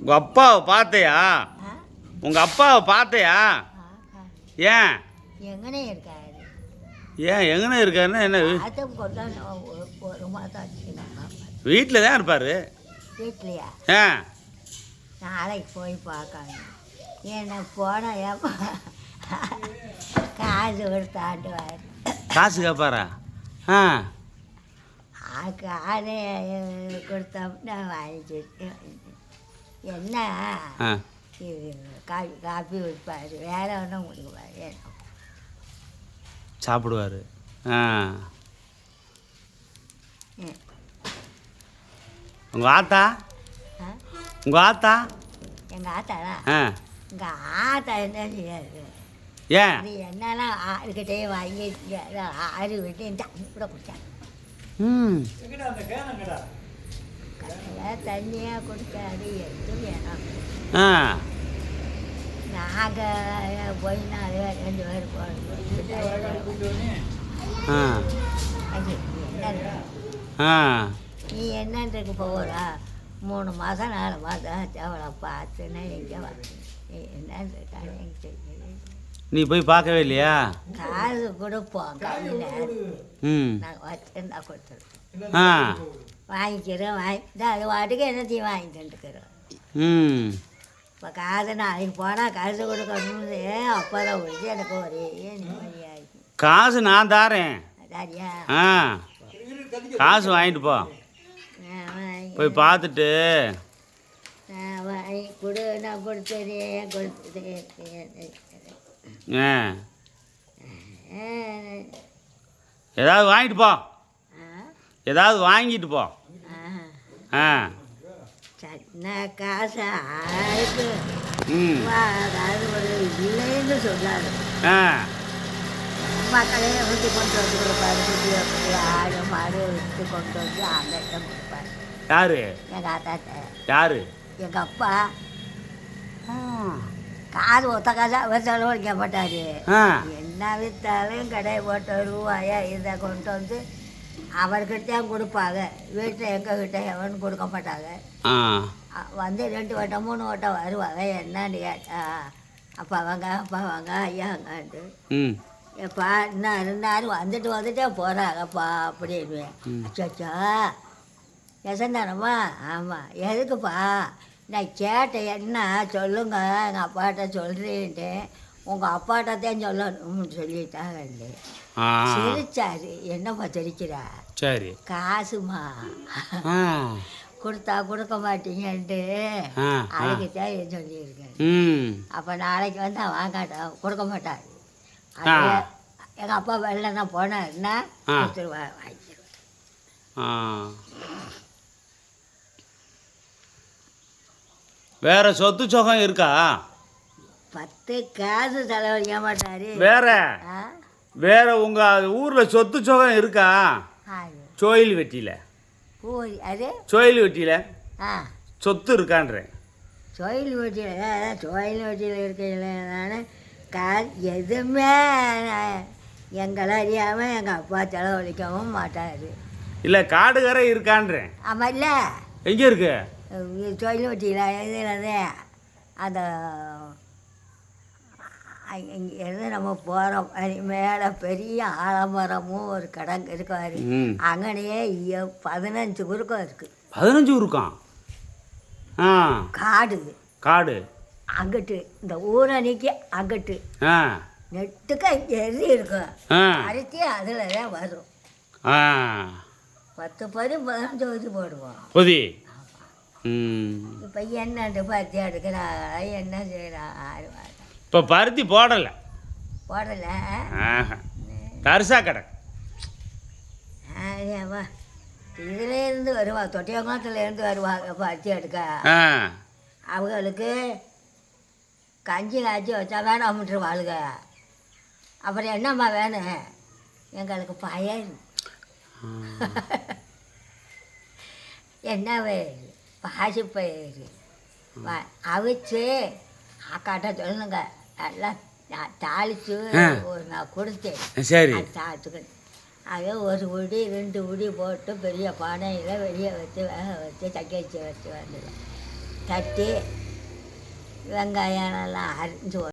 உங்க அப்பாவை பார்த்தையா? உங்க அப்பாவை பார்த்தையா. ஏன்? எங்கனே இருக்காரு. ஏன் எங்கன்னு இருக்காருன்னா என்ன? வீட்டில் தான் இருப்பார். வீட்லையா? ஆ. நாளைக்கு போய் பார்க்கணும். என்ன போனால் ஏப்பா? காசு கொடுத்து ஆட்டுவார். காசு கேட்பாரா ஆ. காசு கொடுத்தோம்னா வாங்கிட்டு என்ன இது காபி காப்பி விற்பார் வேற ஒன்றும் என்ன சாப்பிடுவார் ஆ. உங்கள் ஆத்தா உங்கள் ஆத்தா எங்கள் ஆத்தாடா ஆ எங்கள் ஆத்தா என்ன செய்யாது ஏன் அது என்னன்னா ஆறுகிட்டே வாங்கி ஆறு விட்டு தண்ணி கூட குடிச்சாங்க ம். தண்ணியாக குடிக்காது எதுவும் வேணாம். ஆ. நாங்கள் ரெண்டு பேர் என்ன ஆ. நீ என்னன்றது போகிறா மூணு மாதம் நாலு மாதம் அவளை பார்த்துன்னா எங்கே நீ என்னன்றது தெரியல நீ போய் பார்க்கவே இல்லையா? காசு கொடுப்போம் கையில் ம். நாங்கள் வச்சுருந்தா கொடுத்துருவோம் ஆ. வாங்கிக்கிறோம் வாங்கி தான் அது வாட்டுக்கு என்னத்தையும் வாங்கி தந்துக்கிறோம். ம். இப்போ காசு நாளைக்கு போனால் காசு கொடுக்கணும்னு அப்போ தான் முடிச்சு எனக்கு ஒரே நிம்மதியாகி காசு நான் தாரேன். அதாரியா ஆ. காசு வாங்கிட்டு போ. போய் பார்த்துட்டு. நான் வாங்கி கொடு நான் கொடுத்ததே கொடுத்ததே. ஆ. ஏதாவது வாங்கிட்டு போ. ஏதாவது வாங்கிட்டு போ. ஆ. காசு இல்லைன்னு சொல்லாது. ஆ. மக்களே விட்டு கொண்டு வந்து கொடுப்பாரு. குட்டி அப்படி ஆடு மாடு விட்டு கொண்டு வந்து அங்கிட்ட கொடுப்பாரு. யாரு? எங்கள் ஆத்தாட்ட யாரு? எங்கள் அப்பா. காது ஒத்த காசா செலவழிக்க மாட்டார் என்ன விற்றாலும் கடை போட்ட ரூபாயா இதை கொண்டு வந்து அவர்கிட்ட கொடுப்பாங்க. வீட்டில் எங்கள் கிட்ட எவனும் கொடுக்க மாட்டாங்க. வந்து ரெண்டு வட்டம் மூணு வட்டம் வருவாங்க. என்னன்னு கேட்டா அப்பா வாங்க அப்பா வாங்க ஐயா வாங்கன்ட்டு ம். எப்பா இன்னும் இருந்தாலும் வந்துட்டு வந்துட்டே போகிறாங்கப்பா அப்படின்னு. அச்சா எசந்தானம்மா ஆமாம் எதுக்குப்பா? நான் கேட்டேன் என்ன? சொல்லுங்க எங்கள் அப்பாட்ட சொல்கிறேன்ட்டு உங்கள் அப்பாட்டத்தான் சொல்லணும்னு சொல்லிட்டாங்க சிரிச்சாரு. என்னப்பா சிரிக்கிறா? சரி. காசுமா கொடுத்தா கொடுக்க மாட்டீங்கன்ட்டு. அதுக்கு தான் சொல்லியிருக்கேன். அப்போ நாளைக்கு வந்து வாங்காட்டா கொடுக்க மாட்டார். எங்கள் அப்பா வெளிலனா போனாருன்னா ஆ. கொடுத்துருவா வாங்கிடுவேன் வேற சொத்து சுகம் இருக்கா? பத்து காசு செலவழிக்க மாட்டார். வேற? வேற உங்க ஊர்ல சொத்து சுகம் இருக்கா? சோயில் வெட்டியில. அது? சோயில் வெட்டியில. ஆ. சொத்து இருக்கான்றேன். சோயில் வீட்டில் சோயில் வீட்டில் இருக்கையில் கா எதுவுமே எங்களை அறியாமல் எங்கள் அப்பா செலவழிக்கவும் மாட்டார். இல்ல காடுகரை இருக்கான்றேன். ஆமாம் இல்லை. எங்க இருக்கு? தொழில் வட்டியில் எழுதுனதே அந்த எது நம்ம போகிறோம் மேலே பெரிய ஆலமரமும் ஒரு கடங்கு இருக்காரு அங்கனையே பதினஞ்சு குறுக்கம் இருக்குது பதினஞ்சு ஆ. காடு. காடு. அங்கிட்டு இந்த ஊரணிக்கு அங்கிட்டு. நெட்டுக்க எரி இருக்கும் அரிசி அதில் தான் வரும் பத்து பரு பதினஞ்சு போடுவோம். பொதி. ம் இப்போ என்னண்டு பருத்தி எடுக்கிறாங்க என்ன செய்கிறாங்க இப்போ பருத்தி போடலை. போடலை? தரிசா கடை. ஆமா இதுலேருந்து வருவா தொட்டியங்குளத்துலேருந்து வருவாங்க பருத்தி எடுக்க. அவங்களுக்கு கஞ்சி காய்ச்சி வச்சா வேணாம்ட்டுருவாளுங்க அப்புறம் என்னம்மா வேணும்? எங்களுக்கு பயன். என்ன பயிர் பாசி பயிர் வ- அவிச்சு அக்காட்ட சொல்லுங்க. நல்லா ஆ. ஒரு நான் கொடுத்தேன். சரி. அது சாப்பிட்டுக்கிட்டு அதை ஒரு உடி ரெண்டு உடி போட்டு பெரிய பானையில் வெளியே வச்சு வேக வச்சு சக்கை வச்சு வச்சு வந்துடுவேன் தட்டி வெங்காயம் நல்லா அரிஞ்சு